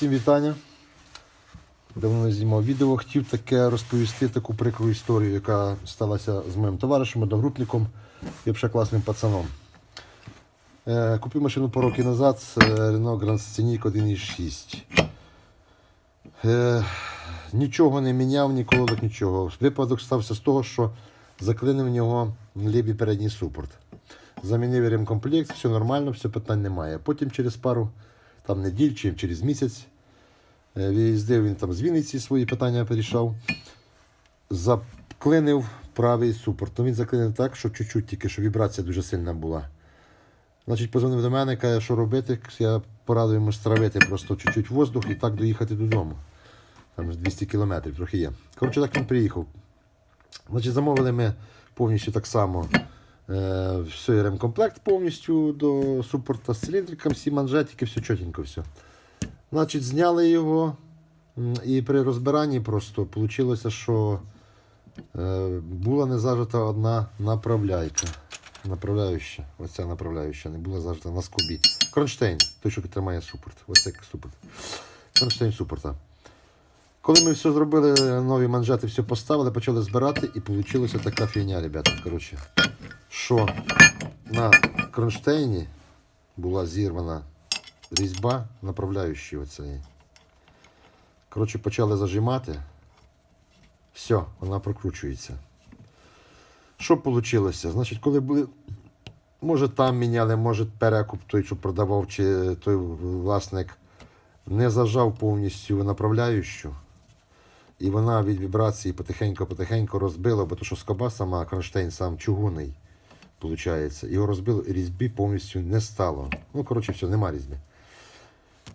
Всім вітання. Давно не знімав відео. Хотів таке розповісти таку прикру історію, яка сталася з моїм товаришем, одногрупником і взагалі класним пацаном. Е, Купив машину по роки назад, це Renault Grand Scenic 1.6. Е, Нічого не міняв, ні колодок, нічого. Випадок стався з того, що заклинив в нього лівий передній супорт. Замінив ремкомплект, все нормально, все питань немає. Потім через пару там, неділь чи через місяць е, виїздив він там з Вінниці свої питання порішав. Заклинив правий супорт. Ну, він заклинив так, що чуть-чуть тільки, що вібрація дуже сильна була. Значить, позвонив до мене, каже, що робити. Я порадив йому стравити просто чуть-чуть воздух і так доїхати додому. Там 200 кілометрів трохи є. Коротше, так він приїхав. Значить, замовили ми повністю так само все, ремкомплект повністю до супорта з циліндриком, всі манжетики, все чотенько, все. Значить, зняли його, і при розбиранні просто вийшло, що е, була не зажата одна направляйка. Направляюча, оця направляюча, не була зажата на скобі. Кронштейн, той, що тримає супорт. Оце супорт. Кронштейн супорта. Коли ми все зробили, нові манжети, все поставили, почали збирати, і вийшла така фігня, ребята. Коротше, що на кронштейні була зірвана різьба, направляючи оцеї. Коротше, почали зажимати. Все, вона прокручується. Що вийшло? Значить, коли були. Може там міняли, може перекуп той, що продавав, чи той власник не зажав повністю направляючу. І вона від вібрації потихеньку-потихеньку розбила, бо то, що скоба сама, кронштейн сам чугунний, виходить. Його розбило і різьби повністю не стало. Ну, коротше, все, нема різьби.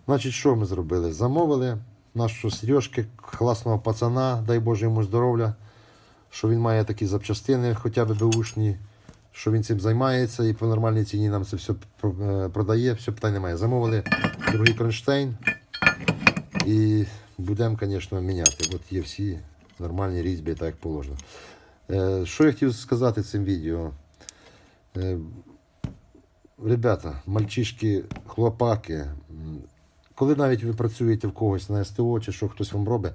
Значить, що ми зробили? Замовили нашого Сережки, класного пацана, дай Боже йому здоров'я, що він має такі запчастини, хоча б беушні, що він цим займається і по нормальній ціні нам це все е, продає, все питань немає. Замовили другий кронштейн. І будемо, звісно, міняти. От є всі нормальні різьби, так як положено. Е, що я хотів сказати цим відео? Е, ребята, мальчишки, хлопаки, коли навіть ви працюєте в когось на СТО чи що хтось вам робить,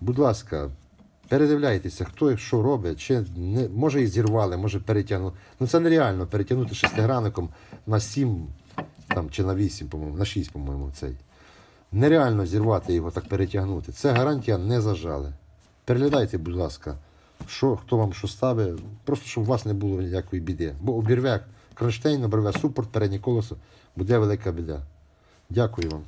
будь ласка, передивляйтеся, хто що робить, чи не, може і зірвали, може перетягнули. Ну це нереально перетягнути шестигранником на 7 там, чи на 8, по-моєму, на 6, по-моєму, цей. Нереально зірвати його так перетягнути. Це гарантія не зажали. Переглядайте, будь ласка, що, хто вам що ставить, просто щоб у вас не було ніякої біди. Бо обірве кронштейн, обірве супорт, переднє колесо, буде велика біда. Дякую вам.